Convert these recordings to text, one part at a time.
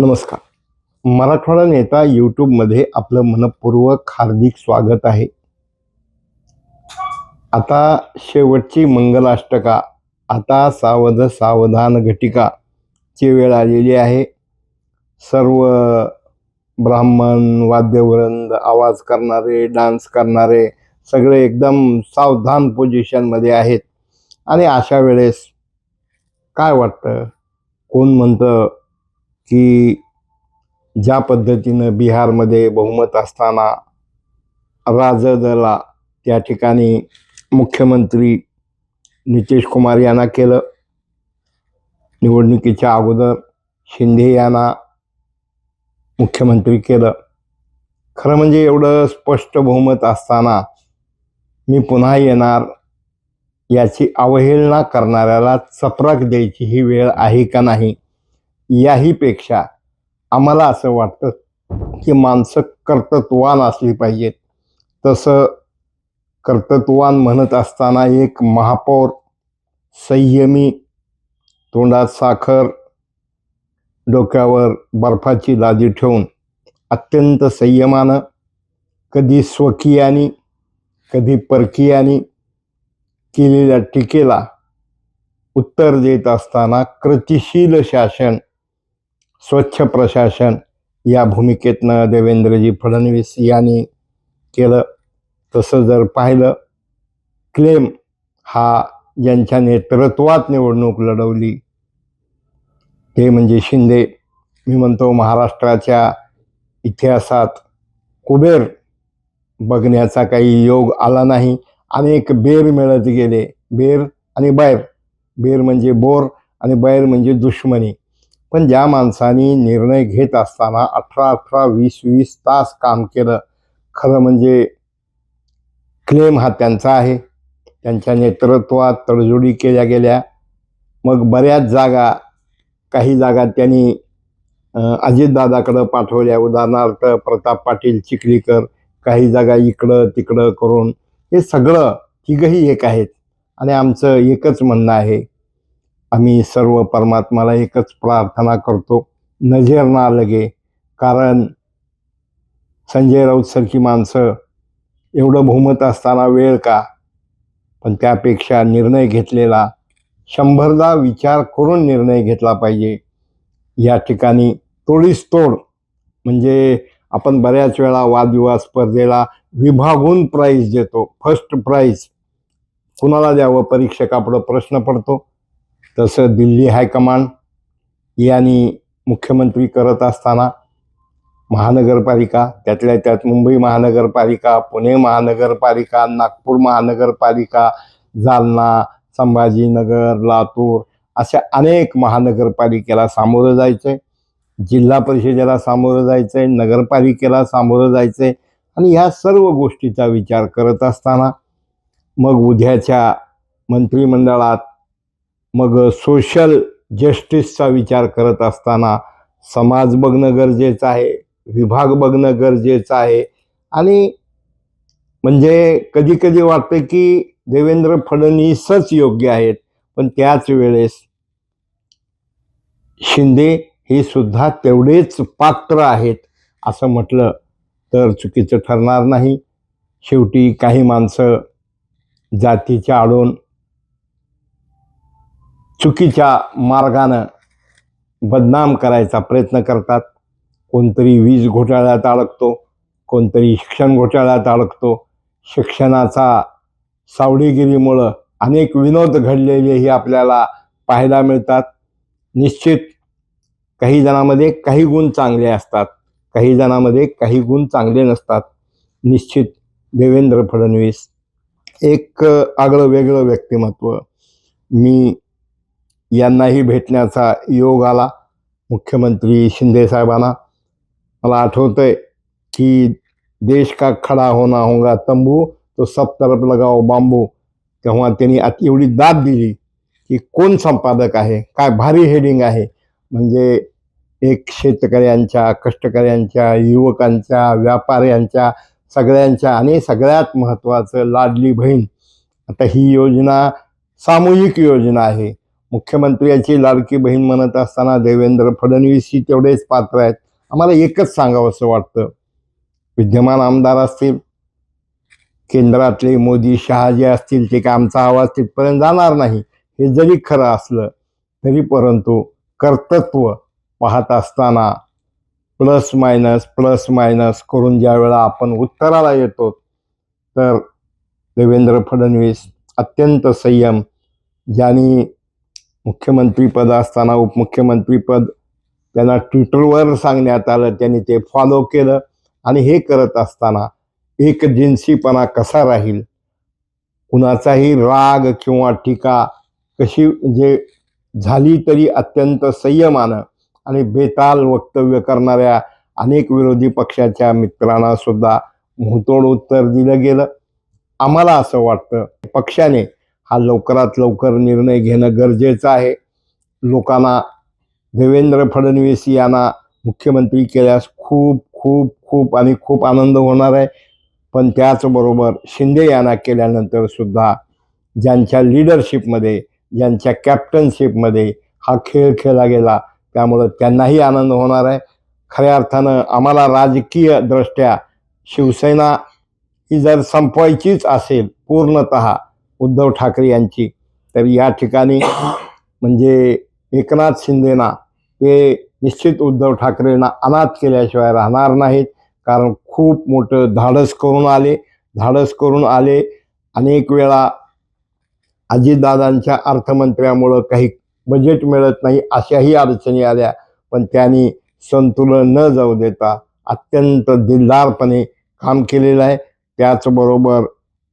नमस्कार. मराठवाडा नेता यूट्यूबमध्ये आपलं मनपूर्वक हार्दिक स्वागत आहे. आता शेवटची मंगलाष्टका आता सावध सावधान घटिका ची वेळ आलेली आहे. सर्व ब्राह्मण वाद्यवृंद आवाज करणारे डान्स करणारे सगळे एकदम सावधान पोझिशनमध्ये आहेत. आणि अशा वेळेस काय वाटतं? कोण म्हणतं? की ज्या पद्धतीनं बिहारमध्ये बहुमत असताना राजदला त्या ठिकाणी मुख्यमंत्री नितीश कुमार यांना केलं. निवडणुकीच्या अगोदर शिंदे यांना मुख्यमंत्री केलं. खरं म्हणजे एवढं स्पष्ट बहुमत असताना मी पुन्हा येणार याची अवहेलना करणाऱ्याला चपराक द्यायची ही वेळ आहे का नाही? याहीपेक्षा आम्हाला असं वाटतं की माणसं कर्तृत्वान असली पाहिजेत. तसं कर्तृत्वान म्हणत असताना एक महापौर संयमी तोंडात साखर डोक्यावर बर्फाची लादी ठेवून अत्यंत संयमानं कधी स्वकीयानी कधी परकीयानी केलेल्या टीकेला उत्तर देत असताना कृतिशील शासन स्वच्छ प्रशासन या भूमिकेतनं देवेंद्रजी फडणवीस यांनी केलं. तसं जर पाहिलं क्लेम हा ज्यांच्या नेतृत्वात निवडणूक लढवली ते म्हणजे शिंदे. मी म्हणतो महाराष्ट्राच्या इतिहासात कुबेर बघण्याचा काही योग आला नाही. अनेक बेर मिळत गेले. बेर आणि बैर बेर म्हणजे बोर आणि बैर म्हणजे दुश्मनी. पण ज्या माणसाने निर्णय घेत असताना अठरा अठरा वीस वीस तास काम केलं खरं म्हणजे क्लेम हा त्यांचा आहे. त्यांच्या नेतृत्वात तडजोडी केल्या गेल्या. मग बऱ्याच जागा काही जागा त्यांनी अजितदादाकडं पाठवल्या. उदाहरणार्थ प्रताप पाटील चिखलीकर काही जागा इकडं तिकडं करून. हे सगळं तिघही एक आहेत. आणि आमचं एकच म्हणणं आहे आम्ही सर्व परमात्माला एकच प्रार्थना करतो नजर ना लगे. कारण संजय राऊतसारखी माणसं एवढं बहुमत असताना वेळ का? पण त्यापेक्षा निर्णय घेतलेला शंभरदा विचार करून निर्णय घेतला पाहिजे. या ठिकाणी तोडीस तोड म्हणजे आपण बऱ्याच वेळा वादविवाद स्पर्धेला विभागून प्राईज देतो फर्स्ट प्राईज कुणाला द्यावं? परीक्षकापुढं प्रश्न पडतो. तसं दिल्ली हायकमांड यांनी मुख्यमंत्री करत असताना महानगरपालिका त्यातल्या त्यात मुंबई महानगरपालिका पुणे महानगरपालिका नागपूर महानगरपालिका जालना संभाजीनगर लातूर अशा अनेक महानगरपालिकेला सामोरं जायचं आहे जिल्हा परिषदेला सामोरं जायचं आहे नगरपालिकेला सामोरं जायचं आहे आणि ह्या सर्व गोष्टीचा विचार करत असताना मग उद्याच्या मंत्रिमंडळात मग सोशल जस्टिसचा विचार करत असताना समाज बघणं गरजेचं आहे विभाग बघणं गरजेचं आहे. आणि म्हणजे कधी कधी वाटतं की देवेंद्र फडणवीसच योग्य आहेत पण त्याच वेळेस शिंदे हे सुद्धा तेवढेच पात्र आहेत असं म्हटलं तर चुकीचं ठरणार नाही. शेवटी काही माणसं जातीच्या आडून चुकीच्या मार्गानं बदनाम करायचा प्रयत्न करतात. कोणतरी वीज घोटाळ्यात अडकतो कोणतरी शिक्षण घोटाळ्यात अडकतो. शिक्षणाचा सावडीगिरीमुळं अनेक विनोद घडलेलेही आपल्याला पाहायला मिळतात. निश्चित काही जणांमध्ये काही गुण चांगले असतात काही जणांमध्ये काही गुण चांगले नसतात. निश्चित देवेंद्र फडणवीस एक आगळं वेगळं व्यक्तिमत्व. मी यांनाही भेटण्याचा योग आला. मुख्यमंत्री शिंदेसाहेबांना मला आठवतं आहे की देश का खडा होना होगा तंबू तो सब तरफ लगाओ बांबू. तेव्हा त्यांनी आत एवढी दाद दिली की कोण संपादक आहे काय भारी हेडिंग आहे. म्हणजे एक शेतकऱ्यांच्या कष्टकऱ्यांच्या युवकांच्या व्यापाऱ्यांच्या सगळ्यांच्या आणि सगळ्यात महत्त्वाचं लाडली बहीण. आता ही योजना सामूहिक योजना आहे. मुख्यमंत्र्याची लाडकी बहीण म्हणत असताना देवेंद्र फडणवीस ही तेवढेच पात्र आहेत. आम्हाला एकच सांगावं असं वाटतं. विद्यमान आमदार असतील केंद्रातले मोदी शहा जे असतील ते काय आमचा आवाज तिथपर्यंत जाणार नाही हे जरी खरं असलं तरी परंतु कर्तृत्व पाहत असताना प्लस मायनस प्लस मायनस करून ज्या वेळा आपण उत्तराला येतो तर देवेंद्र फडणवीस अत्यंत संयम ज्यांनी मुख्यमंत्रीपद असताना उपमुख्यमंत्रीपद त्यांना ट्विटरवर सांगण्यात आलं त्यांनी ते फॉलो केलं आणि हे करत असताना एक जिन्सीपणा कसा राहील? कुणाचाही राग किंवा टीका कशी म्हणजे झाली तरी अत्यंत संयमानं आणि बेताल वक्तव्य करणाऱ्या अनेक विरोधी पक्षाच्या मित्रांना सुद्धा मुहतोड उत्तर दिलं गेलं. आम्हाला असं वाटतं पक्षाने हा लवकरात लवकर निर्णय घेणं गरजेचं आहे. लोकांना देवेंद्र फडणवीस यांना मुख्यमंत्री केल्यास खूप खूप खूप आणि खूप आनंद होणार आहे. पण त्याचबरोबर शिंदे यांना केल्यानंतर सुद्धा ज्यांच्या लिडरशिपमध्ये ज्यांच्या कॅप्टनशिपमध्ये हा खेळ खेळला गेला त्यामुळं त्यांनाही आनंद होणार आहे. खऱ्या अर्थानं आम्हाला राजकीय दृष्ट्या शिवसेना ही जर संपवायचीच असेल पूर्णत उद्धव ठाकरे यांची. तर या ठिकाणी म्हणजे एकनाथ शिंदेना ते निश्चित उद्धव ठाकरेंना अनाथ केल्याशिवाय राहणार नाहीत. कारण खूप मोठं धाडस करून आले धाडस करून आले. अनेक वेळा अजितदादांच्या अर्थमंत्र्यामुळं काही बजेट मिळत नाही अशाही अडचणी आल्या. पण त्यांनी संतुलन न जाऊ देता अत्यंत दिलदारपणे काम केलेलं आहे. त्याचबरोबर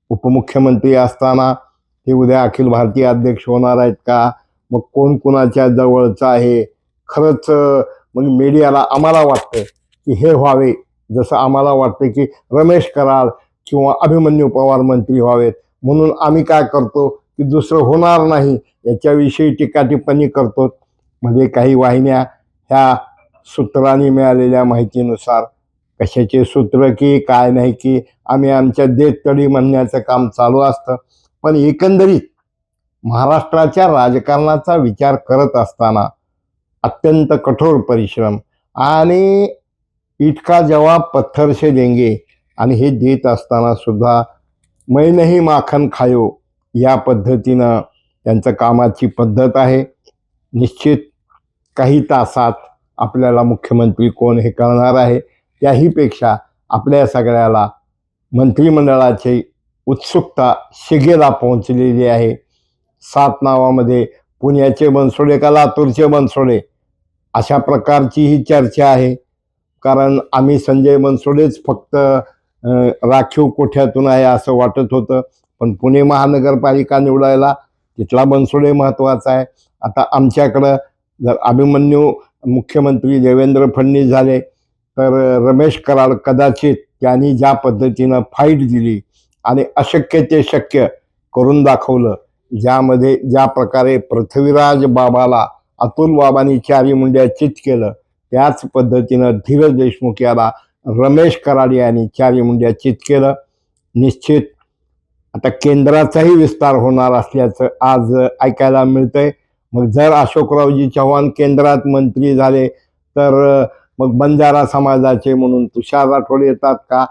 उपमुख्यमंत्री असताना ते उद्या अखिल भारतीय अध्यक्ष होणार आहेत का? मग कोण कोणाच्या जवळचं आहे? खरंच मग मीडियाला आम्हाला वाटतं की हे व्हावे. जसं आम्हाला वाटतं की रमेश कराड किंवा अभिमन्यू पवार मंत्री व्हावेत. म्हणून आम्ही काय करतो की दुसरं होणार नाही याच्याविषयी टीका टिप्पणी करतो. म्हणजे काही वाहिन्या ह्या सूत्रांनी मिळालेल्या माहितीनुसार कशाचे सूत्र की काय नाही की आम्ही आमच्या देततडी म्हणण्याचं काम चालू असतं. पण एकंदरीत महाराष्ट्राच्या राजकारणाचा विचार करत असताना अत्यंत कठोर परिश्रम आणि इतका जेव्हा पत्थर से देंगे आणि हे देत असताना सुद्धा मैनही नहीं माखन खायो या पद्धतीनं त्यांचं कामाची पद्धत आहे. निश्चित काही तासात आपल्याला मुख्यमंत्री कोण हे कळणार आहे? त्याहीपेक्षा आपल्या सगळ्याला मंत्रिमंडळाची उत्सुकता शिगेला पोहोचलेली आहे. सात नावामध्ये पुण्याचे बनसोडे का लातूरचे बनसोडे अशा प्रकारची ही चर्चा आहे. कारण आम्ही संजय बनसोडेच फक्त राखीव कोठ्यातून आहे असं वाटत होतं. पण पुणे महानगरपालिका निवडायला तिथला बनसोडे महत्त्वाचा आहे. आता आमच्याकडं जर अभिमन्यू मुख्यमंत्री देवेंद्र फडणवीस झाले तर रमेश कराड कदाचित त्यांनी ज्या पद्धतीनं फाईट दिली आणि अशक्य ते शक्य करून दाखवलं ज्यामध्ये ज्या प्रकारे पृथ्वीराज बाबाला अतुल बाबांनी चारी मुंड्या चित केलं त्याच पद्धतीनं धीरज देशमुख याला रमेश कराड यांनी चारी मुंड्या चित केलं. निश्चित आता केंद्राचाही विस्तार होणार असल्याचं आज ऐकायला मिळतंय. मग जर अशोकरावजी चव्हाण केंद्रात मंत्री झाले तर मग बंजारा समाजाचे म्हणून तुषार राठोड येतात का?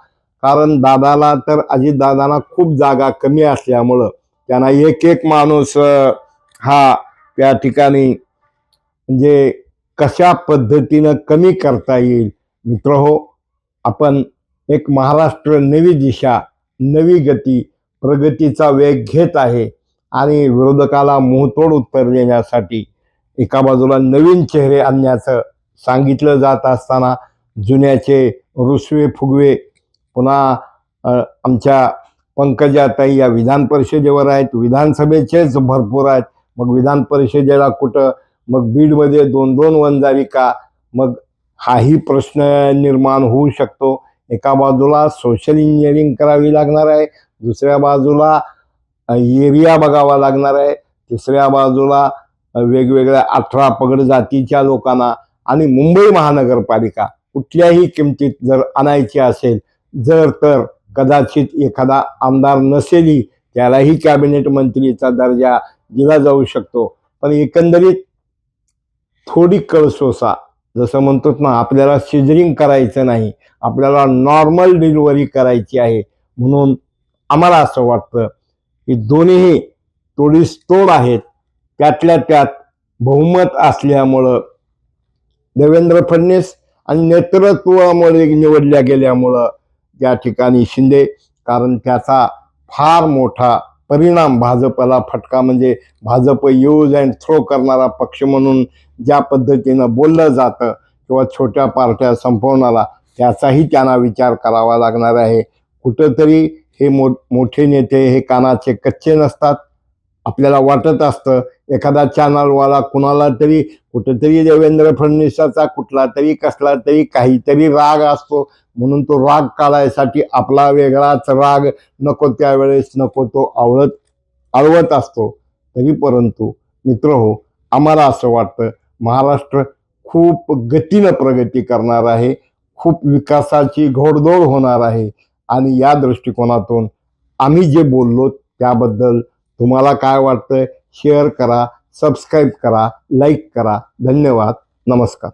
कारण दादाला तर अजितदादांना खूप जागा कमी असल्यामुळं त्यांना एक एक माणूस हा त्या ठिकाणी म्हणजे कशा पद्धतीनं कमी करता येईल? मित्र हो आपण एक महाराष्ट्र नवी दिशा नवी गती प्रगतीचा वेग घेत आहे आणि विरोधकाला मोहतोड उत्तर देण्यासाठी एका बाजूला नवीन चेहरे आणण्याचं सांगितलं जात असताना जुन्याचे रुसवे फुगवे पुन्हा आमच्या पंकजाताई या विधान परिषदेवर आहेत विधानसभेचेच भरपूर आहेत. मग विधान परिषदेला कुठं? मग बीडमध्ये दोन दोन वंजारी का मग हाही प्रश्न निर्माण होऊ शकतो. एका बाजूला सोशल इंजिनिअरिंग करावी लागणार आहे दुसऱ्या बाजूला एरिया बघावा लागणार आहे तिसऱ्या बाजूला वेगवेगळ्या अठरा पगड जातीच्या लोकांना आणि मुंबई महानगरपालिका कुठल्याही किमतीत जर आणायची असेल जर तर कदाचित एखादा आमदार नसेलही त्यालाही कॅबिनेट मंत्रीचा दर्जा दिला जाऊ शकतो. पण एकंदरीत थोडी कळसोसा जसं म्हणतोच ना आपल्याला सिजरिंग करायचं नाही. आपल्याला नॉर्मल डिलिव्हरी करायची आहे. म्हणून आम्हाला असं वाटतं की दोन्हीही तोडीस तोड आहेत. त्यातल्या त्यात बहुमत असल्यामुळं देवेंद्र फडणवीस आणि नेतृत्वामुळे निवडल्या गेल्यामुळं त्या ठिकाणी शिंदे कारण त्याचा फार मोठा परिणाम भाजपला फटका म्हणजे भाजप यूज अँड थ्रो करणारा पक्ष म्हणून ज्या पद्धतीनं बोललं जातं किंवा छोट्या पार्ट्या संपवणारा त्याचाही त्यांना विचार करावा लागणार आहे. कुठंतरी हे मो मोठे नेते हे कानाचे कच्चे नसतात. आपल्याला वाटत असतं एखादा चॅनलवाला कुणाला तरी कुठेतरी देवेंद्र फडणवीसाचा कुठला तरी कसला तरी काहीतरी राग असतो. म्हणून तो राग काढायसाठी आपला वेगळाच राग नको त्यावेळेस नको तो आवळत आळवत असतो. तरी परंतु मित्र हो आम्हाला असं वाटतं महाराष्ट्र खूप गतीनं प्रगती करणार आहे खूप विकासाची घोडदौड होणार आहे. आणि या दृष्टिकोनातून आम्ही जे बोललो त्याबद्दल तुम्हाला काय वाटतं शेअर करा सबस्क्राईब करा लाईक करा. धन्यवाद. नमस्कार.